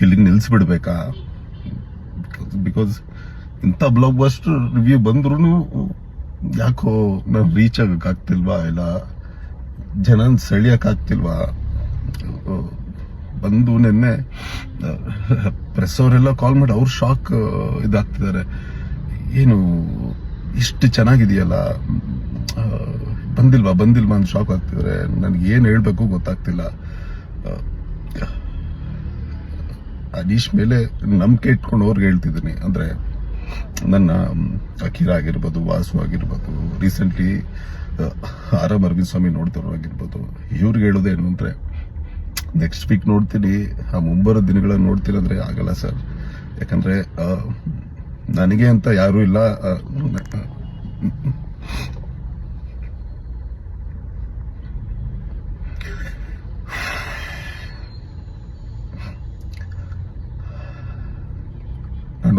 ಇಲ್ಲಿಗೆ ನಿಲ್ಲಿಸ್ಬಿಡ್ಬೇಕಾ ಬಿಕಾಸ್ ಇಂಥ ಬ್ಲಾಕ್ ಬಸ್ಟರ್ ರಿವ್ಯೂ ಬಂದ್ರೂ ಯಾಕೋ ನಾನು ರೀಚ್ ಆಗೋಕ್ಕಾಗ್ತಿಲ್ವಾ ಇಲ್ಲ? ಜನನ್ ಸೆಳಿಯಕ್ಕಾಗ್ತಿಲ್ವಾ ಬಂದು ನಿನ್ನೆ ಪ್ರೆಸ್ ಅವರೆಲ್ಲ ಕಾಲ್ ಮಾಡಿ ಅವ್ರು ಶಾಕ್ ಇದಾಗ್ತಿದ್ದಾರೆ. ಏನು, ಇಷ್ಟು ಚೆನ್ನಾಗಿದೆಯಲ್ಲ? ಬಂದಿಲ್ವಾ? ಬಂದಿಲ್ವಾ ಅಂತ ಶಾಕ್ ಆಗ್ತಿದ್ದಾರೆ. ನನಗೆ ಏನು ಹೇಳಬೇಕು ಗೊತ್ತಾಗ್ತಿಲ್ಲ. ಅನೀಶ್ ಮೇಲೆ ನಂಬಿಕೆ ಇಟ್ಕೊಂಡು ಅವ್ರಿಗೆ ಹೇಳ್ತಿದ್ದೀನಿ. ಅಂದರೆ ನನ್ನ ಅಖಿರ ಆಗಿರ್ಬೋದು, ವಾಸು ಆಗಿರ್ಬೋದು, recently R M Aravind Swamy ನೋಡ್ತಿರೋ ಆಗಿರ್ಬೋದು, ಇವ್ರಿಗೆ ಹೇಳೋದೇನು ಅಂದರೆ ನೆಕ್ಸ್ಟ್ ವೀಕ್ ನೋಡ್ತೀನಿ, ಆ ಮುಂಬರೋ ದಿನಗಳನ್ನು ನೋಡ್ತೀನಿ ಅಂದರೆ ಆಗಲ್ಲ ಸರ್. ಯಾಕಂದರೆ ನನಗೆ ಅಂತ ಯಾರೂ ಇಲ್ಲ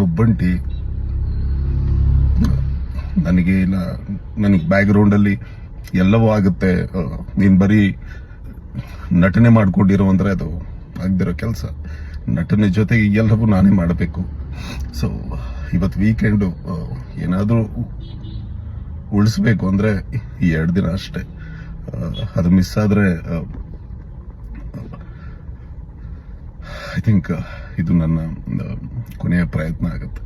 ಒಬ್ಬಂಟಿ ನನಗೆ ನನಗೆ ಬ್ಯಾಕ್ಗ್ರೌಂಡ್ ಅಲ್ಲಿ ಎಲ್ಲವೂ ಆಗುತ್ತೆ. ನೀನ್ ಬರೀ ನಟನೆ ಮಾಡ್ಕೊಂಡಿರೋ ಅಂದ್ರೆ ಅದು ಆಗದಿರೋ ಕೆಲಸ. ನಟನೆ ಜೊತೆಗೆ ಎಲ್ಲವೂ ನಾನೇ ಮಾಡಬೇಕು. ಸೊ ಇವತ್ತು ವೀಕೆಂಡು ಏನಾದರೂ ಉಳಿಸ್ಬೇಕು ಅಂದರೆ ಈ ಎರಡು ದಿನ ಅಷ್ಟೇ. ಅದು ಮಿಸ್ ಆದರೆ ಐ ಥಿಂಕ್ ಇದು ನನ್ನ ಒಂದು ಕೊನೆಯ ಪ್ರಯತ್ನ ಆಗುತ್ತೆ.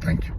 Thank you